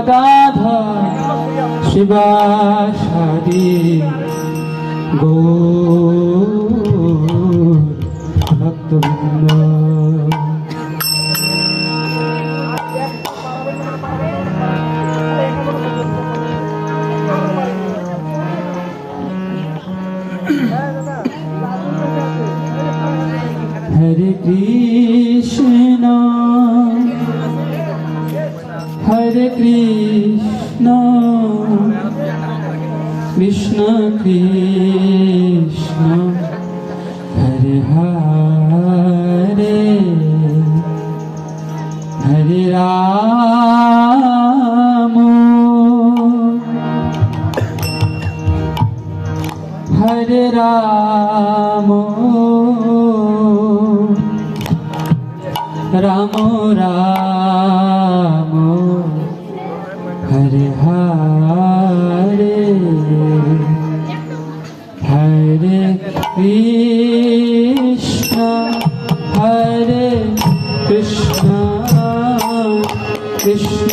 গাধার শিবাসাদি গো কৃষ্ণ কৃষ্ণ কৃষ্ণ হরে হরে হরে রাম হরে রাম রাম রাম হরে হরে হরে কৃষ্ণ হরে কৃষ্ণ কৃষ্ণ কৃষ্ণ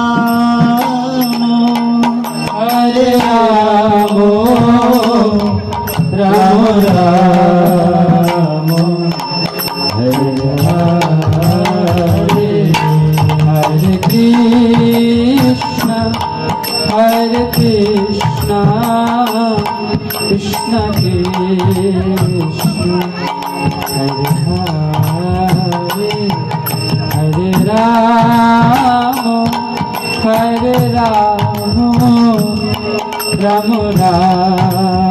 হরে হরে হরে রাম হরে রাম রাম রাম।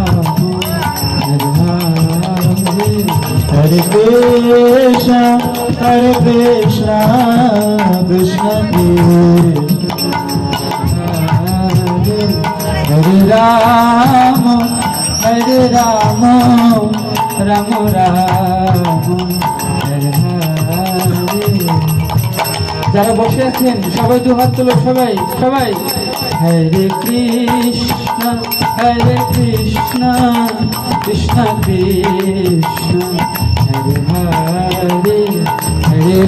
কৃষ্ণ কৃষ্ণ কৃষ্ণ হরে হরে রাম হরে রাম রাম রাম, হরে হরে। যারা বসে আছেন, সবাই দু হাত তোলো, সবাই সবাই। হরে কৃষ্ণ হরে কৃষ্ণ কৃষ্ণ কৃষ্ণ